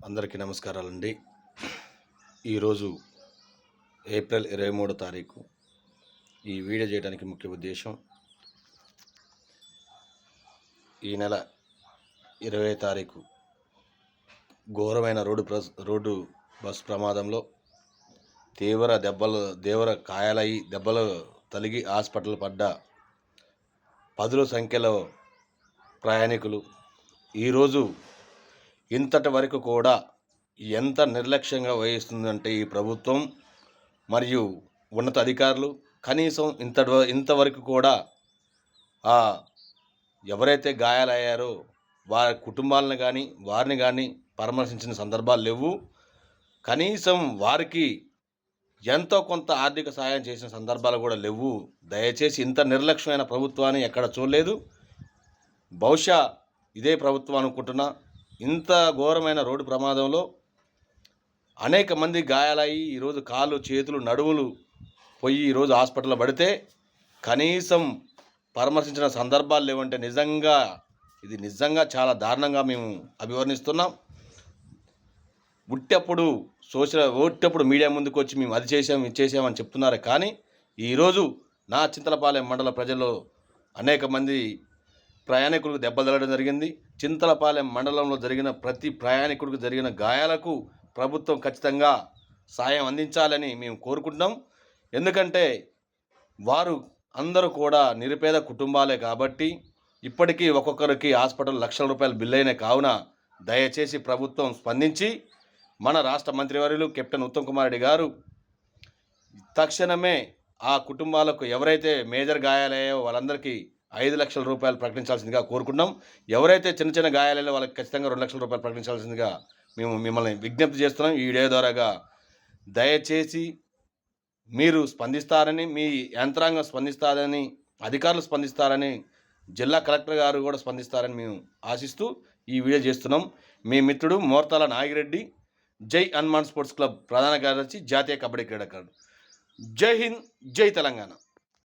అందరికీ నమస్కారాలండి. ఈరోజు ఏప్రిల్ ఇరవై మూడో తారీఖు ఈ వీడియో చేయడానికి ముఖ్య ఉద్దేశం ఈ నెల ఇరవై తారీఖు ఘోరమైన రోడ్డు ప్రస్ రోడ్డు బస్ ప్రమాదంలో తీవ్ర దెబ్బలు తీవ్ర కాయాలయ్యి దెబ్బలు తలిగి హాస్పిటల్ పడ్డ పదుల సంఖ్యలో ప్రయాణికులు ఈరోజు ఇంతటి వరకు కూడా ఎంత నిర్లక్ష్యంగా వహిస్తుందంటే ఈ ప్రభుత్వం మరియు ఉన్నత అధికారులు కనీసం ఇంతటి వ- ఇంతవరకు కూడా ఆ ఎవరైతే గాయాలయ్యారో వారి కుటుంబాలను కానీ వారిని కానీ పరామర్శించిన సందర్భాలు లేవు. కనీసం వారికి ఎంతో కొంత ఆర్థిక సహాయం చేసిన సందర్భాలు కూడా లేవు. దయచేసి ఇంత నిర్లక్ష్యమైన ప్రభుత్వాన్ని ఎక్కడ చూడలేదు. బహుశా ఇదే ప్రభుత్వం అనుకుంటున్నా. ఇంత ఘోరమైన రోడ్డు ప్రమాదంలో అనేక మంది గాయాలయ్యి ఈరోజు కాళ్ళు చేతులు నడుములు పోయి ఈరోజు హాస్పిటల్లో పడితే కనీసం పరామర్శించిన సందర్భాలు లేవంటే నిజంగా ఇది నిజంగా చాలా దారుణంగా మేము అభివర్ణిస్తున్నాం. ఉట్టప్పుడు సోషల్ ఒట్టప్పుడు మీడియా ముందుకు వచ్చి మేము అది చేసాం ఇది చేసామని చెప్తున్నారు. కానీ ఈరోజు నా చింతలపాలెం మండల ప్రజల్లో అనేక మంది ప్రయాణికులకు దెబ్బలు తగలడం జరిగింది. చింతలపాలెం మండలంలో జరిగిన ప్రతి ప్రయాణికుడికి జరిగిన గాయాలకు ప్రభుత్వం ఖచ్చితంగా సాయం అందించాలని మేము కోరుకుంటున్నాం. ఎందుకంటే వారు అందరూ కూడా నిరుపేద కుటుంబాలే కాబట్టి ఇప్పటికీ ఒక్కొక్కరికి హాస్పిటల్ లక్షల రూపాయల బిల్లు అయిన కావున దయచేసి ప్రభుత్వం స్పందించి మన రాష్ట్ర మంత్రివర్యులు కెప్టెన్ ఉత్తమ్ కుమార్ రెడ్డి గారు తక్షణమే ఆ కుటుంబాలకు ఎవరైతే మేజర్ గాయాలయ్యాయో వాళ్ళందరికీ ఐదు లక్షల రూపాయలు ప్రకటించాల్సిందిగా కోరుకుంటున్నాం ఎవరైతే చిన్న చిన్న గాయాలలో వాళ్ళకి ఖచ్చితంగా రెండు లక్షల రూపాయలు ప్రకటించాల్సిందిగా మేము మిమ్మల్ని విజ్ఞప్తి చేస్తున్నాం. ఈ వీడియో ద్వారాగా దయచేసి మీరు స్పందిస్తారని మీ యంత్రాంగం స్పందిస్తారని అధికారులు స్పందిస్తారని జిల్లా కలెక్టర్ గారు కూడా స్పందిస్తారని మేము ఆశిస్తూ ఈ వీడియో చేస్తున్నాం. మీ మిత్రుడు మోర్తాల నాగిరెడ్డి జై హనుమాన్ స్పోర్ట్స్ క్లబ్ ప్రధాన కార్యదర్శి జాతీయ కబడ్డీ క్రీడాకారుడు. జై హింద్ జై తెలంగాణ.